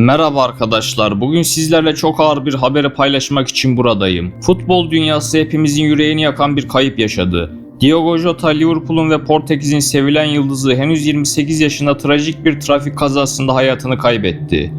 Merhaba arkadaşlar. Bugün sizlerle çok ağır bir haberi paylaşmak için buradayım. Futbol dünyası hepimizin yüreğini yakan bir kayıp yaşadı. Diogo Jota, Liverpool'un ve Portekiz'in sevilen yıldızı henüz 28 yaşında trajik bir trafik kazasında hayatını kaybetti.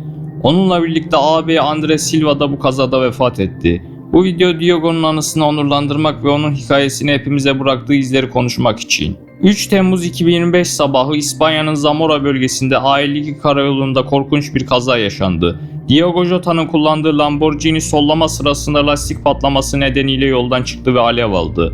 Onunla birlikte ağabeyi Andre Silva da bu kazada vefat etti. Bu video Diogo'nun anısını onurlandırmak ve onun hikayesini hepimize bıraktığı izleri konuşmak için. 3 Temmuz 2025 sabahı İspanya'nın Zamora bölgesinde A52 karayolunda korkunç bir kaza yaşandı. Diogo Jota'nın kullandığı Lamborghini sollama sırasında lastik patlaması nedeniyle yoldan çıktı ve alev aldı.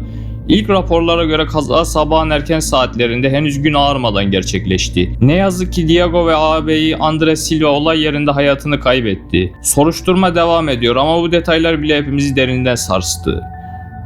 İlk raporlara göre kaza sabahın erken saatlerinde henüz gün ağarmadan gerçekleşti. Ne yazık ki Diego ve ağabeyi Andre Silva olay yerinde hayatını kaybetti. Soruşturma devam ediyor ama bu detaylar bile hepimizi derinden sarstı.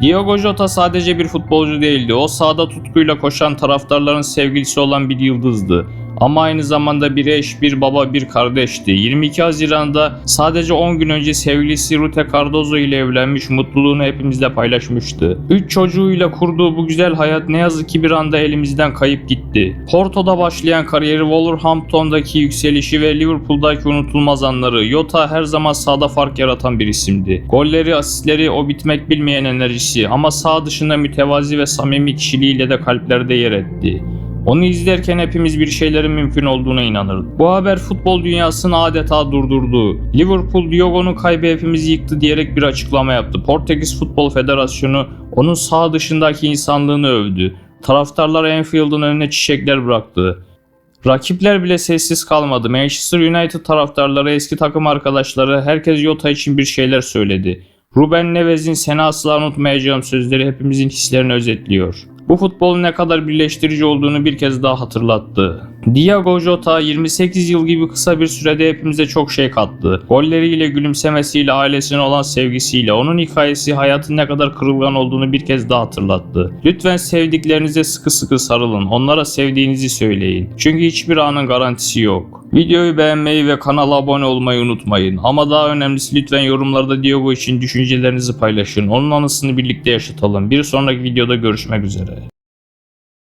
Diogo Jota sadece bir futbolcu değildi. O sahada tutkuyla koşan taraftarların sevgilisi olan bir yıldızdı. Ama aynı zamanda bir eş, bir baba, bir kardeşti. 22 Haziran'da sadece 10 gün önce sevgilisi Rute Cardozo ile evlenmiş, mutluluğunu hepimizle paylaşmıştı. 3 çocuğuyla kurduğu bu güzel hayat ne yazık ki bir anda elimizden kayıp gitti. Porto'da başlayan kariyeri Wolverhampton'daki yükselişi ve Liverpool'daki unutulmaz anları. Jota her zaman sahada fark yaratan bir isimdi. Golleri, asistleri, o bitmek bilmeyen enerjisi ama sağ dışında mütevazi ve samimi kişiliğiyle de kalplerde yer etti. Onu izlerken hepimiz bir şeylerin mümkün olduğuna inanırdık. Bu haber futbol dünyasını adeta durdurdu. Liverpool Diogo'nun kaybı hepimizi yıktı diyerek bir açıklama yaptı. Portekiz Futbol Federasyonu onun sağ dışındaki insanlığını övdü. Taraftarlar Anfield'ın önüne çiçekler bıraktı. Rakipler bile sessiz kalmadı. Manchester United taraftarları, eski takım arkadaşları, herkes Jota için bir şeyler söyledi. Ruben Neves'in seni asla unutmayacağım sözleri hepimizin hislerini özetliyor. Bu futbolun ne kadar birleştirici olduğunu bir kez daha hatırlattı. Diego Jota 28 yıl gibi kısa bir sürede hepimize çok şey kattı. Golleriyle, gülümsemesiyle, ailesine olan sevgisiyle onun hikayesi hayatın ne kadar kırılgan olduğunu bir kez daha hatırlattı. Lütfen sevdiklerinize sıkı sıkı sarılın. Onlara sevdiğinizi söyleyin. Çünkü hiçbir anın garantisi yok. Videoyu beğenmeyi ve kanala abone olmayı unutmayın. Ama daha önemlisi lütfen yorumlarda Diego için düşüncelerinizi paylaşın. Onun anısını birlikte yaşatalım. Bir sonraki videoda görüşmek üzere.